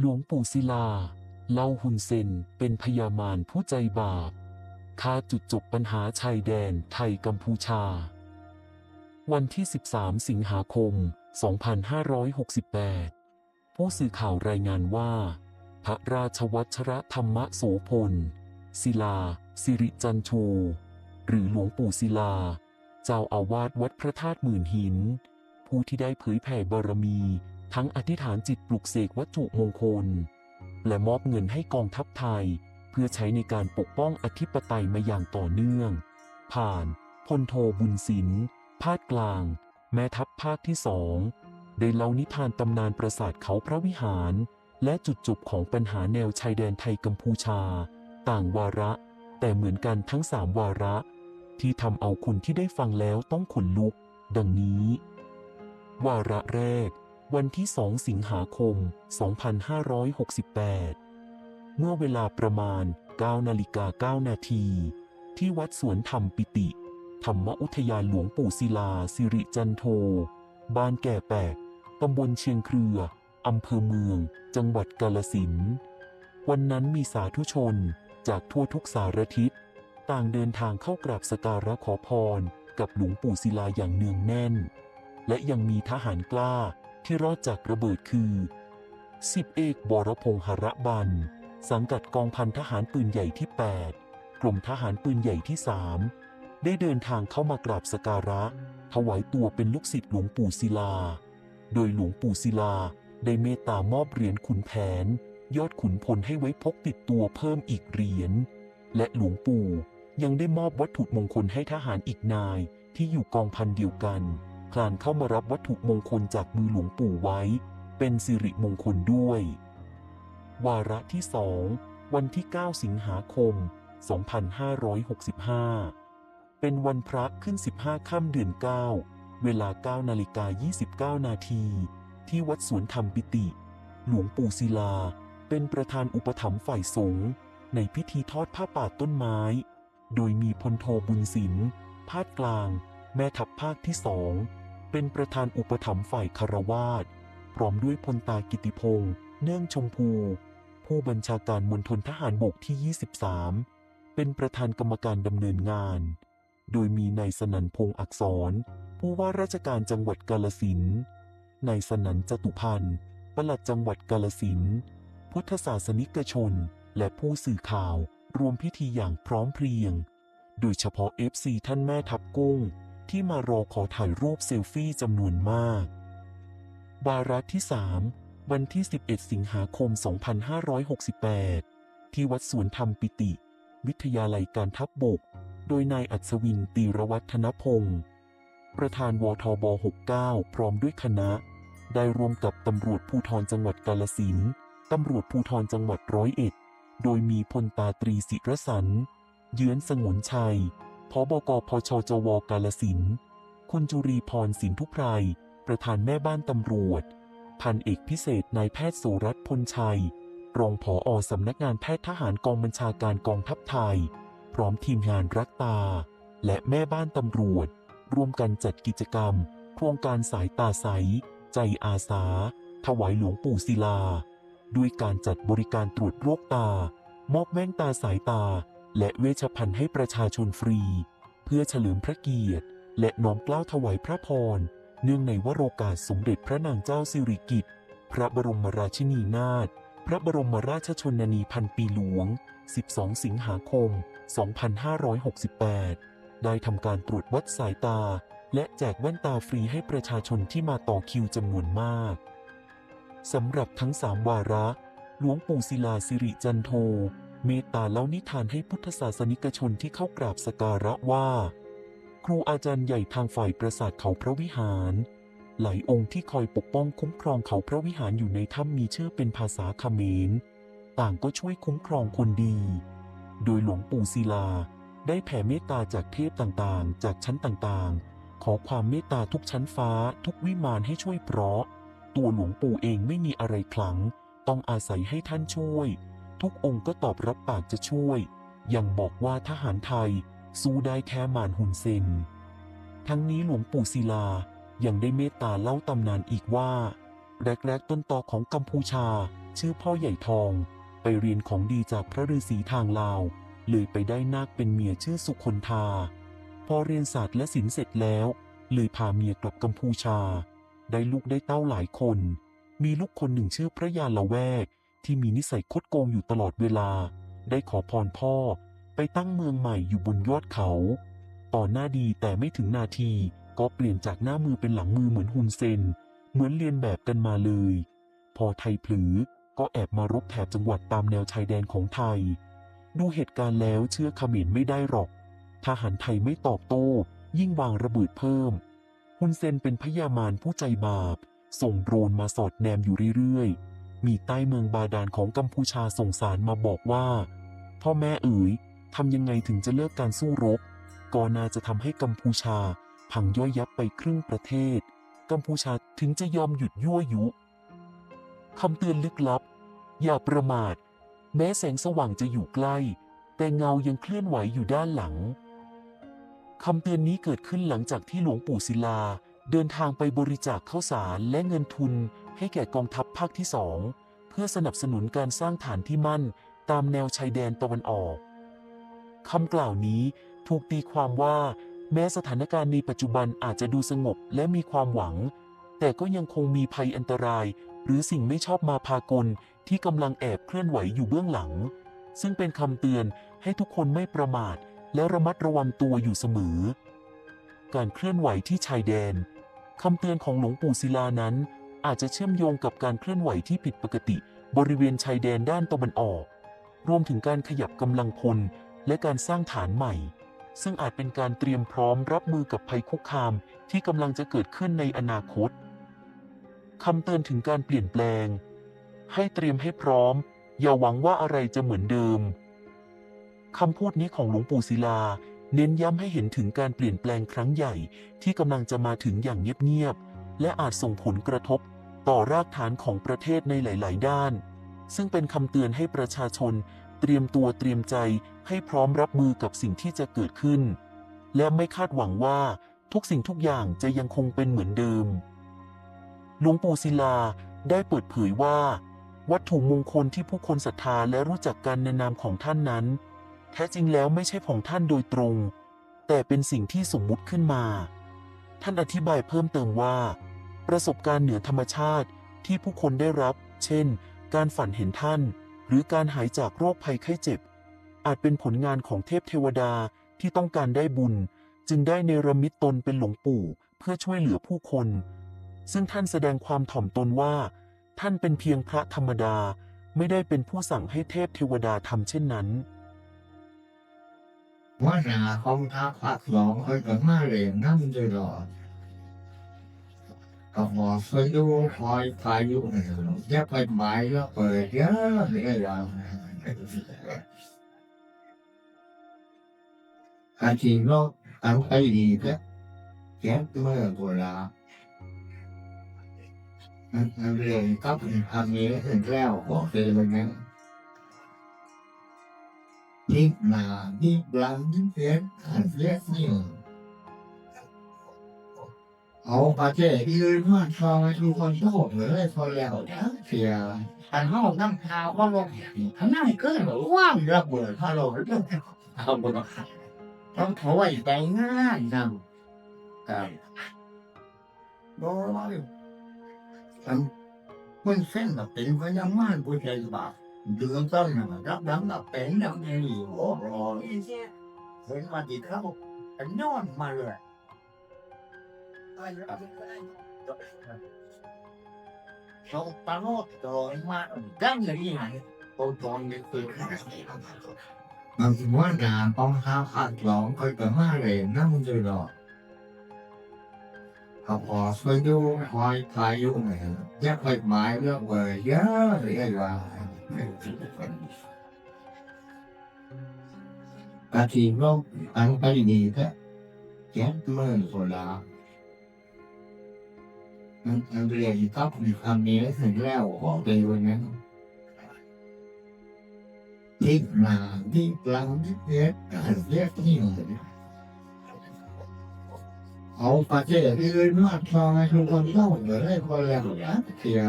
หลวงปู่ศิลา เล่าหุนเซนเป็นพญามารผู้ใจบาปฆ่าจุดจบปัญหาชายแดนไทยกัมพูชา วันที่ 13 สิงหาคม 2568 ผู้สื่อข่าวรายงานว่า พระราชวัชรธรรมโสพล ศิลา สิริจันโชหรือหลวงปู่ศิลา เจ้าอาวาสวัดพระธาตุหมื่นหิน ผู้ที่ได้เผยแผ่บารมี ทั้งอธิษฐานจิตปลุกเสกวัตถุมงคล และมอบเงินให้กองทัพไทย เพื่อใช้ในการปกป้องอธิปไตยมาอย่างต่อเนื่อง ผ่านพลโทบุญสินภาคกลาง แม่ทัพภาคที่สองได้เล่านิทานตำนานปราสาทเขาพระวิหาร และจุดจบของปัญหาแนวชายแดนไทยกัมพูชา ต่างวาระ แต่เหมือนกันทั้งสามวาระ ที่ทำเอาคุณที่ได้ฟังแล้วต้องขนลุก ดังนี้ วาระแรก วันที่ 2 สิงหาคม 2568 เมื่อเวลาประมาณ 9 นาฬิกา 9 นาที ที่วัดสวนธรรมปิติ ธรรมอุทยานหลวงปู่ศิลาสิริจันโท บ้านแก่แปกตำบลเชียงเครือ อำเภอเมือง จังหวัดกาลสิน วันนั้นมีสาธุชนจากทั่วทุกสารทิศ ต่างเดินทางเข้ากราบสการะขอพร กับหลวงปู่ศิลาอย่างเนืองแน่น และยังมีทหารกล้า ที่รอดจากระเบิดคือสิบเอกบรพงษ์หระบัน สังกัดกองพันทหารปืนใหญ่ที่ 8 กลุ่มทหารปืนใหญ่ที่ 3 ได้เดินทางเข้ามากราบสกการะ ถวายตัวเป็นลูกศิษย์หลวงปู่ศิลา โดยหลวงปู่ศิลาได้เมตตามอบเหรียญขุนแผน ยอดขุนพลให้ไว้พกติดตัวเพิ่มอีกเหรียญ และหลวงปู่ยังได้มอบวัตถุมงคลให้ทหารอีกนายที่อยู่กองพันเดียวกัน คลานเข้ามารับวัตถุมงคลจากมือหลวงปู่ไว้ เป็นสิริมงคลด้วย วาระที่สองวันที่ 9 สิงหาคม 2565 เป็นวันพระขึ้น 15 ค่ำเดือน 9 เวลา 9 นาฬิกา 29 นาที ที่วัดสวนธรรมปิติ หลวงปู่ศิลา เป็นประธานอุปถัมภ์ฝ่ายสงฆ์ในพิธีทอดผ้าป่าต้นไม้ โดยมีพลโทบุญสินภาคกลาง แม่ทัพภาคที่สอง เป็นประธานอุปถัมภ์ฝ่ายคารวาสพร้อมด้วยพลตากิติพงษ์เนื่องชมพู ผู้บัญชาการมณฑลทหารบกที่ 23 เป็นประธานกรรมการดำเนินงาน โดยมีนายสนันพงษ์อักษร ผู้ว่าราชการจังหวัดกาลสินนายสนันจตุพันธ์ปลัดจังหวัดกาลสินพุทธศาสนิกชน และผู้สื่อข่าวรวมพิธีอย่างพร้อมเพรียง โดยเฉพาะ FC ท่านแม่ทับกุ้ง ที่มารอขอถ่ายรูปเซลฟี่จำนวนมาก วาระที่ 3 วันที่ 11 สิงหาคม 2568 ที่วัดสวนธรรมปิติ วิทยาลัยการทัพบบก โดยนายอัศวินตีรวัฒนพงศ์ประธานวทบ 69 พร้อมด้วยคณะ ได้รวมกับตำรวจภูธรจังหวัดกาลสินตำรวจภูธรจังหวัดร้อยเอ็ด โดยมีพลตาตรีศิรสัน เยือนสงวนชัย พบกพชจวกาลสิน คุณจุรีพรสินทุไพร ประธานแม่บ้านตำรวจ พันเอกพิเศษนายแพทย์โสรัตน์พลชัย รองผออสำนักงานแพทย์ทหารกองบัญชาการกองทัพไทย พร้อมทีมงานรักตา และแม่บ้านตำรวจ ร่วมกันจัดกิจกรรม โครงการสายตาใส ใจอาสา ถวายหลวงปู่ศิลา ด้วยการจัดบริการตรวจโรคตา มอบแว่นตาสายตา และเวชภัณฑ์ให้ประชาชนฟรี เพื่อเฉลิมพระเกียรติ และน้อมเกล้าถวายพระพร เนื่องในวโรกาสสมเด็จพระนางเจ้าสิริกิติ์พระบรมราชินีนาถพระบรมราชชนนีพันปีหลวง 12 สิงหาคม 2568 ได้ทำการตรวจวัดสายตา และแจกแว่นตาฟรีให้ประชาชนที่มาต่อคิวจำนวนมากสำหรับทั้งสามวาระ หลวงปู่ศิลาสิริจันโท เมตตาเล่านิทานให้พุทธศาสนิกชนที่เข้ากราบสการะว่า ครูอาจารย์ใหญ่ทางฝ่ายประสาทเขาพระวิหาร หลายองค์ที่คอยปกป้องคุ้มครองเขาพระวิหารอยู่ในถ้ำมีชื่อเป็นภาษาเขมร ต่างก็ช่วยคุ้มครองคนดี โดยหลวงปู่ศิลาได้แผ่เมตตาจากเทพต่างๆ จากชั้นต่างๆ ขอความเมตตาทุกชั้นฟ้าทุกวิมานให้ช่วยเพราะ ตัวหลวงปู่เองไม่มีอะไรขลัง ต้องอาศัยให้ท่านช่วย ทุกองค์ก็ตอบรับปากจะช่วย ยังบอกว่าทหารไทย สู้ได้แค่มารหุนเซน ทั้งนี้หลวงปู่ศิลายังได้เมตตาเล่าตำนานอีกว่า แรกๆต้นตอของกัมพูชา ชื่อพ่อใหญ่ทอง ไปเรียนของดีจากพระฤาษีทางลาวเลยไปได้นาคเป็นเมียชื่อสุคนธาพอเรียนศาสตร์และศิลป์เสร็จแล้วเลยพาเมียกลับกัมพูชา ได้ลูกได้เต้าหลายคน มีลูกคนหนึ่งชื่อพระยาละแวก ที่มีนิสัยคดโกงอยู่ตลอดเวลา ได้ขอพรพ่อ ไปตั้งเมืองใหม่อยู่บนยอดเขา ต่อหน้าดีแต่ไม่ถึงนาที ก็เปลี่ยนจากหน้ามือเป็นหลังมือเหมือนฮุนเซน เหมือนเรียนแบบกันมาเลย พอไทยผลือก็แอบมารบแถบจังหวัดตามแนวชายแดนของไทย ดูเหตุการณ์แล้วเชื่อเขมรไม่ได้หรอก ทหารไทยไม่ตอบโต้ ยิ่งวางระเบิดเพิ่มฮุนเซนเป็นพยามารผู้ใจบาป ส่งโดรนมาสอดแนมอยู่เรื่อยๆ มีใต้เมืองบาดาลของกัมพูชาส่งสารมาบอกว่า พ่อแม่เอ๋ยทำยังไงถึงจะเลิกการสู้รบก็น่าจะทำให้กัมพูชา พังย่อยยับไปครึ่งประเทศ กัมพูชาถึงจะยอมหยุดยั่วยุคำเตือนลึกลับ อย่าประมาท แม้แสงสว่างจะอยู่ใกล้ แต่เงายังเคลื่อนไหวอยู่ด้านหลังคำเตือนนี้เกิดขึ้นหลังจากที่หลวงปู่ศิลา เดินทางไปบริจาคข้าวสารและเงินทุน ให้แก่กองทัพภาคที่สองเพื่อสนับสนุนการสร้างฐานที่มั่นตามแนวชายแดนตะวันออกคำกล่าวนี้ถูกตีความว่าแม้สถานการณ์ในปัจจุบันอาจจะดูสงบและมีความหวัง แต่ก็ยังคงมีภัยอันตราย หรือสิ่งไม่ชอบมาพากลที่กำลังแอบเคลื่อนไหวอยู่เบื้องหลัง ซึ่งเป็นคำเตือนให้ทุกคนไม่ประมาท และระมัดระวังตัวอยู่เสมอ การเคลื่อนไหวที่ชายแดนคำเตือนของหลวงปู่ศิลานั้น อาจจะเชื่อมโยงกับการเคลื่อนไหวที่ผิดปกติ บริเวณชายแดนด้านตะวันออก รวมถึงการขยับกำลังพลและการสร้างฐานใหม่ ซึ่งอาจเป็นการเตรียมพร้อมรับมือกับภัยคุกคามที่กำลังจะเกิดขึ้นในอนาคตคำเตือนถึงการเปลี่ยนแปลง ให้เตรียมให้พร้อม อย่าหวังว่าอะไรจะเหมือนเดิมคำพูดนี้ของหลวงปู่ศิลา เน้นย้ำให้เห็นถึงการเปลี่ยนแปลงครั้งใหญ่ที่กำลังจะมาถึงอย่างเงียบๆและอาจส่งผลกระทบ ต่อรากฐานของประเทศในหลาย ๆ ด้าน ซึ่งเป็นคำเตือนให้ประชาชน เตรียมตัวเตรียมใจให้พร้อมรับมือกับสิ่งที่จะเกิดขึ้น และไม่คาดหวังว่าทุกสิ่งทุกอย่างจะยังคงเป็นเหมือนเดิม หลวงปู่ศิลาได้เปิดเผยว่า วัตถุมงคลที่ผู้คนศรัทธาและรู้จักกันในนามของท่านนั้น แท้จริงแล้วไม่ใช่ของท่านโดยตรง แต่เป็นสิ่งที่สมมุติขึ้นมา ท่านอธิบายเพิ่มเติมว่า ประสบการณ์เหนือธรรมชาติที่ผู้คนได้รับ เช่น การฝันเห็นท่าน หรือการหายจากโรคภัยไข้เจ็บ อาจเป็นผลงานของเทพเทวดาที่ต้องการได้บุญ จึงได้เนรมิตตนเป็นหลวงปู่เพื่อช่วยเหลือผู้คน ซึ่งท่านแสดงความถ่อมตนว่า ท่านเป็นเพียงพระธรรมดา ไม่ได้เป็นผู้สั่งให้เทพเทวดาทำเช่นนั้นว่าหนาของท้าพักหลองเคยกับมาเรียนนั่งตลอด ก็บอกเคยดูคอยพายุเนี่ยจะไปหมายก็เปิดเยอะเลยอะอาชีพโลกอันไปดีแค่แค่เมื่อโบราณอันเรียนก็เป็นคำนี้ถึงแล้วก็เป็นแบบนั้นนี่นานี่บลังนี่เพชรอันเล็กนี่เอาประเทศอื่นมาทองให้ทุกคน อ่าอาไปังโอตัวมาดังเลยยังไงตโวตนนี้คือบางทีว่าด่าต้องห้าวขัดร้องเคยแต่มาเลยนั่งอยู่หรอเขาพอช่วยดูคอยคลายยุ่งเลยแยกไปไม้เลือกเลยเยอะเลยไอ้ว่าอาทีโลกอันไปดีแท้แก้เมื่โซดา นักเรียนก็มีคำนี้ถึงแล้วบอกเลยวันนั้นที่มาที่กลางที่เพชรการเรียกที่งเอาประเทศอื่นมาทองให้ทุกคนเล่าเหมือนได้คนแล้วนะเสีย